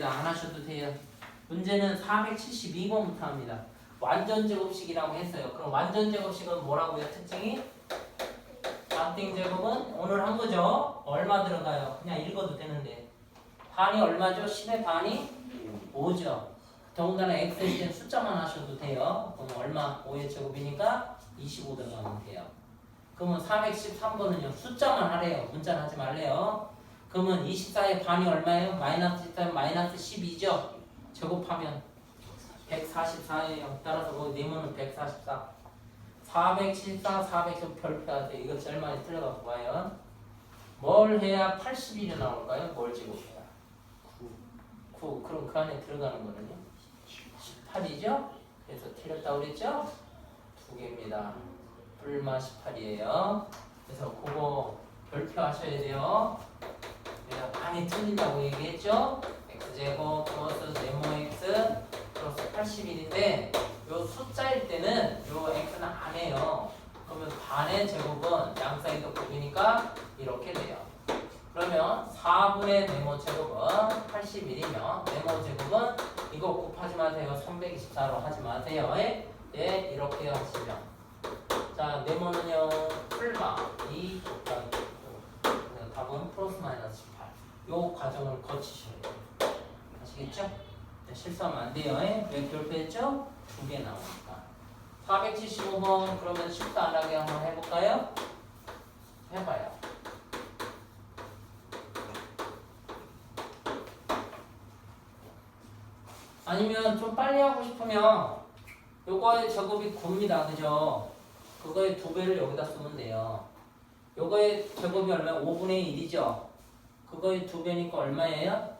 됩니다. 안 하셔도 돼요. 문제는 472번부터 합니다. 완전 제곱식이라고 했어요. 그럼 완전 제곱식은 뭐라고요? 특징이? 반띵 제곱은 오늘 한 거죠. 얼마 들어가요? 그냥 읽어도 되는데. 반이 얼마죠? 10의 반이 5죠. 더군다나 x일 땐 숫자만 하셔도 돼요. 그럼 얼마? 5의 제곱이니까 25 들어가면 돼요. 그러면 413번은요. 숫자만 하래요. 문자는 하지 말래요. 그러면 24의 반이 얼마예요? 마이너스 1 마이너스 12죠? 제곱하면 144예요. 따라서 거기 네모는 144. 474, 400좀 별표하세요. 이거 제일 많이 틀려갖고 봐요. 뭘 해야 80일이 나올까요? 뭘 제곱해야? 9. 9. 그럼 그 안에 들어가는 거는요? 18이죠? 그래서 틀렸다고 그랬죠? 두 개입니다. 불마 18이에요. 그래서 그거 별표 하셔야 돼요. 내가 많이 틀린다고 얘기했죠? x제곱 플러스 네모 x 플러스 81인데 요 숫자일 때는 요 x는 안 해요. 그러면 반의 제곱은 양 사이도 곱이니까 이렇게 돼요. 그러면 4분의 네모 제곱은 81이며 네모 제곱은 이거 곱하지 마세요. 324로 하지 마세요. 예? 예, 이렇게 하시면 자 네모는요 풀마 2 곱하기 9 그래서 답은 플러스 마이너스 18. 요 과정을 거치셔야 돼요. 아시겠죠? 네, 실수하면 안 돼요. 예? 왜 결핍했죠? 두 개 나오니까. 475번 그러면 실수 안 하게 한번 해볼까요? 해봐요. 아니면 좀 빨리 하고 싶으면 요거의 제곱이 9입니다. 그죠? 그거의 두 배를 여기다 쓰면 돼요. 요거의 제곱이 얼마? 5분의 1이죠? 그거의 두 배니까 얼마예요?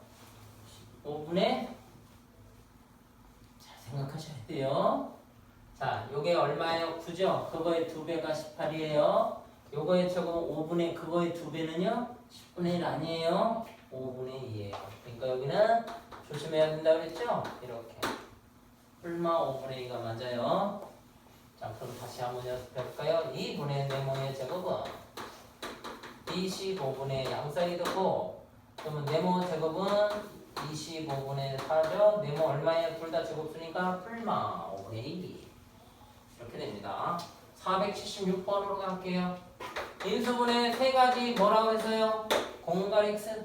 5분의 잘 생각하셔야 돼요. 자, 요게 얼마예요? 9죠? 그거의 두 배가 18이에요. 요거의 제곱은 5분의 그거의 두 배는요? 10분의 1 아니에요? 5분의 2예요. 그러니까 여기는 조심해야 된다 그랬죠? 이렇게. 풀마 5분의 2가 맞아요. 자, 그럼 다시 한번 연습해볼까요? 2분의 네모의 제곱은 25분의 양 사이드 고 그러면 네모 제곱은 25분의 4죠? 네모 얼마에 둘 다 제곱 쓰니까 풀마 5분의 2 이렇게 됩니다. 476번으로 갈게요. 인수분의 세 가지 뭐라고 했어요? 공갈 x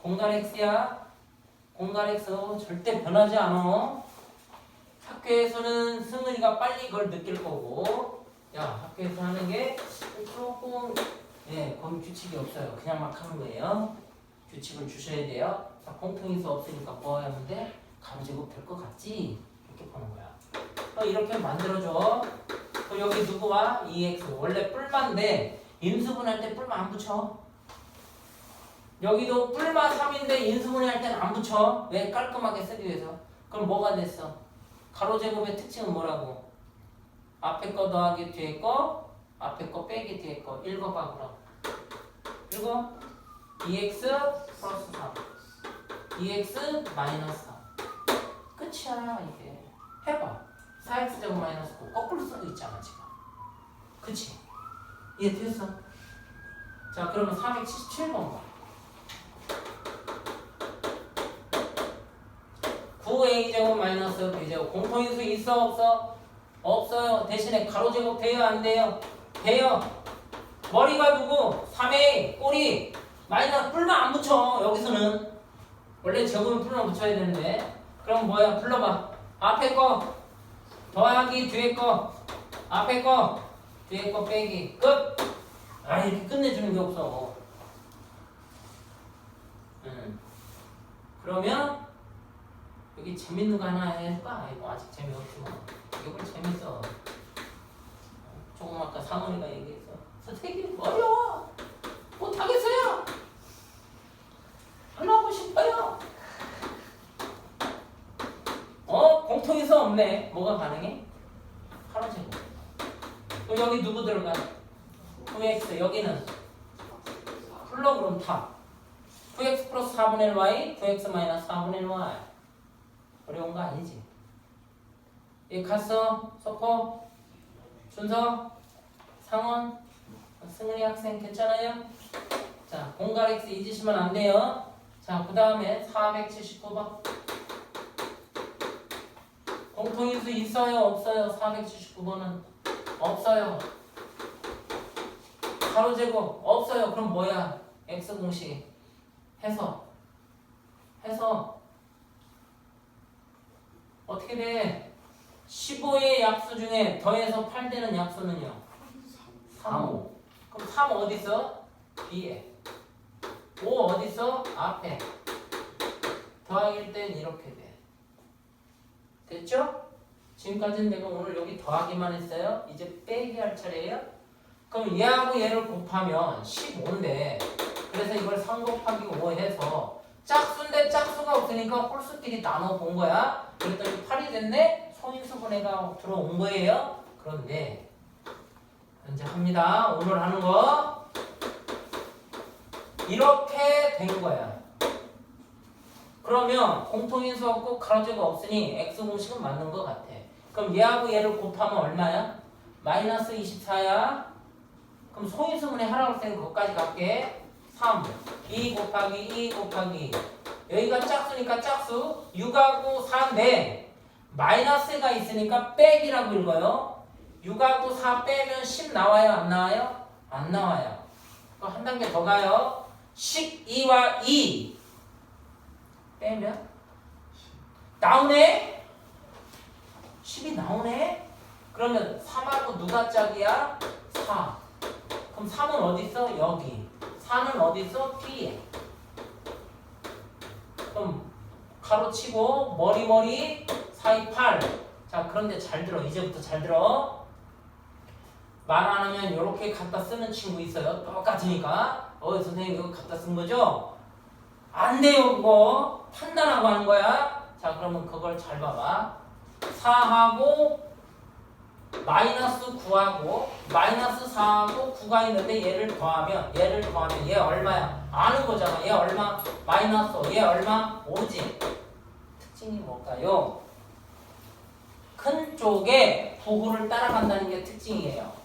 공갈 x야 공갈 x 절대 변하지 않아. 학교에서는 승은이가 빨리 그걸 느낄 거고 야 학교에서 하는 게 조금 예 거기 규칙이 없어요. 그냥 막 하는 거예요. 규칙을 주셔야 돼요. 자, 공통인수 없으니까 뭐 돼? 가로제곱 될 것 같지? 이렇게 보는 거야. 어, 이렇게 만들어줘. 그럼 여기 누구와? 2x. 원래 뿔만데 인수분할 때 뿔만 안 붙여. 여기도 뿔마 3인데 인수분해 할 때는 안 붙여. 왜? 깔끔하게 쓰기 위해서. 그럼 뭐가 됐어? 가로제곱의 특징은 뭐라고? 앞에 거 더하기 뒤에 거, 앞에 거 빼기 뒤에 거. 읽어봐 읽어. 2x 플러스 3. 2x 마이너스 3. 끝이야 이게. 해봐. 4x 제곱 마이너스 9. 거꾸로 쓰고 있잖아 지금. 그치? 이해 됐어? 자 그러면 477번 봐. 9a 제곱 마이너스 b 제곱 공통인수 있어 없어? 없어요. 대신에 가로 제곱 돼요 안 돼요? 돼요. 머리가 누구? 3a 꼬리 마이너스 뿔만 안 붙여 여기서는 원래 제곱은 뿔만 붙여야 되는데 그럼 뭐야 불러봐 앞에 거 더하기 뒤에 거 앞에 거 뒤에 거 빼기 끝. 아 이렇게 끝내주는 게 없어. 음. 그러면 여기 재밌는 거 하나 해줄까? 이거 아직 재미없지만 이거 재밌어. 조금 아까 상원이가 얘기했어. 선생님 어려워. 못하겠어요. 안 하고 싶어요. 어 공통에서 없네. 뭐가 가능해? 파란색. 그럼 여기 누구 들어가? 9x 여기는 플러 그럼 탑. 9x 플러스 4분의 1y, 9x 마이너스 4분의 1y. 어려운 거 아니지? 이 갔어? 석호? 준서? 상원? 승은이 학생 괜찮아요? 자, 공갈 x 잊으시면 안 돼요. 자, 그 다음에 479번. 공통인수 있어요? 없어요? 479번은 없어요. 가로 제곱 없어요. 그럼 뭐야? x 공식 해서 해서 어떻게 돼? 15의 약수 중에 더해서 8되는 약수는요? 3, 5. 그럼 3 어디 있어? 뒤에. 5 어디 있어? 앞에. 더하기일 땐 이렇게 돼. 됐죠? 지금까지는 내가 오늘 여기 더하기만 했어요. 이제 빼기 할 차례예요. 그럼 얘하고 얘를 곱하면 15인데 그래서 이걸 3 곱하기 5 해서 짝수인데 짝수가 없으니까 홀수끼리 나눠 본 거야. 그랬더니 8이 됐네. 소인수분해가 들어온 거예요. 그런데 이제 합니다. 오늘 하는 거 이렇게 된 거야. 그러면 공통인수 없고 가로제가 없으니 x 공식은 맞는 것 같아. 그럼 얘하고 얘를 곱하면 얼마야? 마이너스 24야. 그럼 소인수분해 하라고 했으니 그것까지 갈게. 3. 2 곱하기 2 곱하기 여기가 짝수니까 짝수 6하고 4인데 마이너스가 있으니까 빼기라고 읽어요. 6하고 4 빼면 10 나와요? 안 나와요? 안 나와요. 그럼 한 단계 더 가요. 12와 2 빼면 나오네? 10이 나오네? 그러면 3하고 누가 짝이야? 4. 그럼 3은 어디 있어? 여기. 4는 어디 있어? 뒤에. 그럼 가로치고 머리 머리 사이 8. 자 그런데 잘 들어. 이제부터 잘 들어. 말 안 하면 이렇게 갖다 쓰는 친구 있어요. 똑같으니까. 어 선생님 이거 갖다 쓴 거죠? 안 돼요 그거. 판단하고 하는 거야. 자 그러면 그걸 잘 봐봐. 4하고 마이너스 9하고 마이너스 4하고 9가 있는데 얘를 더하면 얘를 더하면 얘 얼마야? 아는 거잖아. 얘 얼마? 마이너스 얘 얼마? 오지. 특징이 뭘까요? 큰 쪽에 부호를 따라간다는 게 특징이에요.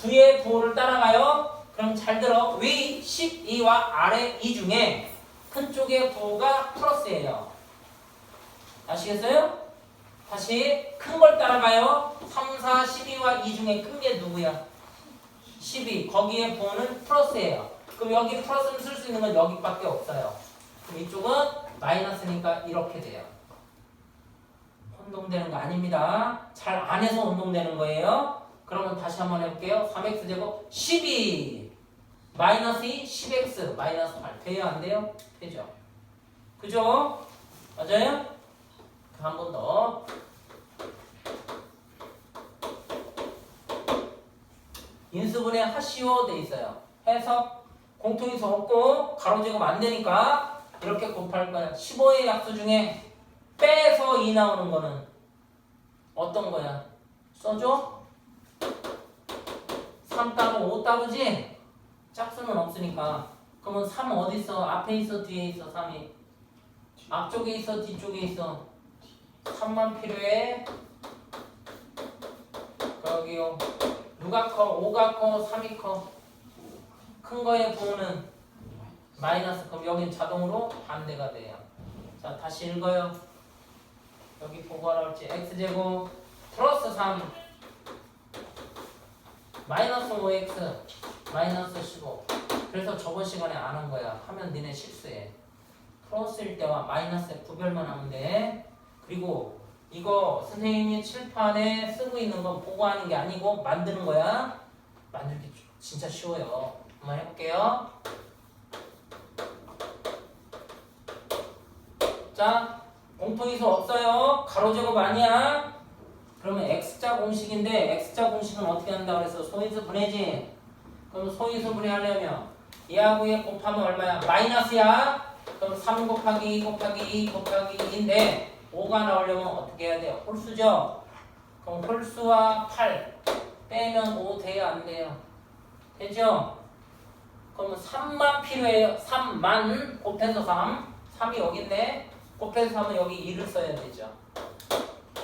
뒤에 부호를 따라가요. 그럼 잘 들어. 위 12와 아래 2 중에 큰 쪽의 부호가 플러스예요. 아시겠어요? 다시 큰 걸 따라가요. 3, 4, 12와 2 중에 큰 게 누구야? 12. 거기에 부호는 플러스예요. 그럼 여기 플러스는 쓸 수 있는 건 여기밖에 없어요. 그럼 이쪽은 마이너스니까 이렇게 돼요. 혼동되는 거 아닙니다. 잘 안 해서 혼동되는 거예요. 그러면 다시 한번 해볼게요. 3x 제곱 12 마이너스 2 10x 마이너스 8 돼요 안 돼요? 되죠. 그죠? 맞아요? 한 번 더. 인수분해 하시오 돼 있어요. 해서 공통인수 없고 가로제곱 안 되니까 이렇게 곱할 거야. 15의 약수 중에 빼서 2 나오는 거는 어떤 거야? 써줘? 3 따로 5 따로지? 짝수는 없으니까. 그러면 3 어디 있어? 앞에 있어? 뒤에 있어? 3이? 앞쪽에 있어? 뒤쪽에 있어? 3만 필요해? 거기요. 누가 커? 5가 커? 3이 커? 큰 거의 부호는 마이너스 그럼 여긴 자동으로 반대가 돼요. 자 다시 읽어요. 여기 보고 나올지 x제곱 플러스 3 마이너스 5x 마이너스 15 그래서 저번 시간에 안 한 거야. 하면 니네 실수해. 플러스일 때와 마이너스의 구별만 하면 돼. 그리고 이거 선생님이 칠판에 쓰고 있는 건 보고 하는 게 아니고 만드는 거야. 만들기 진짜 쉬워요. 한번 해볼게요. 자, 공통이수 없어요. 가로제곱 아니야. 그러면 x자 공식인데 x자 공식은 어떻게 한다 그래서 소인수 분해지. 그럼 소인수 분해하려면 얘하고 얘 곱하면 얼마야? 마이너스야. 그럼 3 곱하기 2 곱하기 2 곱하기 2인데 5가 나오려면 어떻게 해야 돼요? 홀수죠? 그럼 홀수와 8 빼면 5 돼요? 안 돼요? 되죠? 그러면 3만 필요해요. 3만 곱해서 3. 3이 여기 있네. 곱해서 3은 여기 2를 써야 되죠.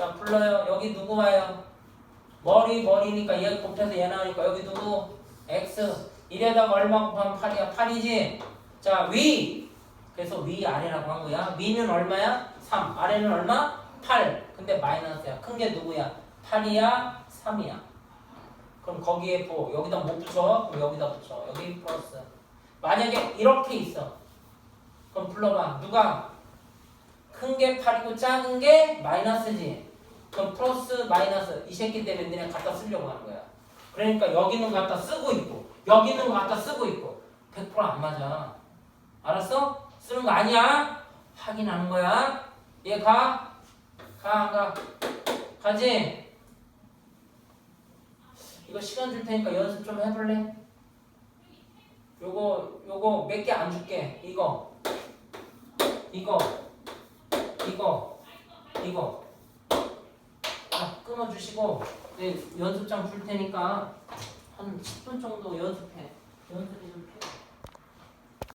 자, 불러요. 여기 누구 와요? 머리, 머리니까 얘 곱해서 얘 나오니까 여기 누구? X. 이래다가 얼마 곱하면 8이야? 8이지? 자, 위. 그래서 위 아래라고 한 거야. 위는 얼마야? 3. 아래는 얼마? 8. 근데 마이너스야. 큰 게 누구야? 8이야? 3이야. 그럼 거기에 보 여기다 못 붙여? 그럼 여기다 붙여. 여기 플러스. 만약에 이렇게 있어. 그럼 불러봐. 누가? 큰 게 8이고 작은 게 마이너스지. 그럼 플러스 마이너스 이 새끼 때문에 그냥 갖다 쓰려고 하는 거야. 그러니까 여기는 갖다 쓰고 있고 여기는 갖다 쓰고 있고 100%안 맞아. 알았어? 쓰는 거 아니야? 확인하는 거야. 얘 가? 가, 안 가? 가지? 이거 시간 줄 테니까 연습 좀 해볼래? 요거, 요거 몇 개 안 줄게. 이거. 이거. 이거. 이거. 자, 끊어주시고, 네, 연습장 줄 테니까 한 10분 정도 연습해. 연습이 좀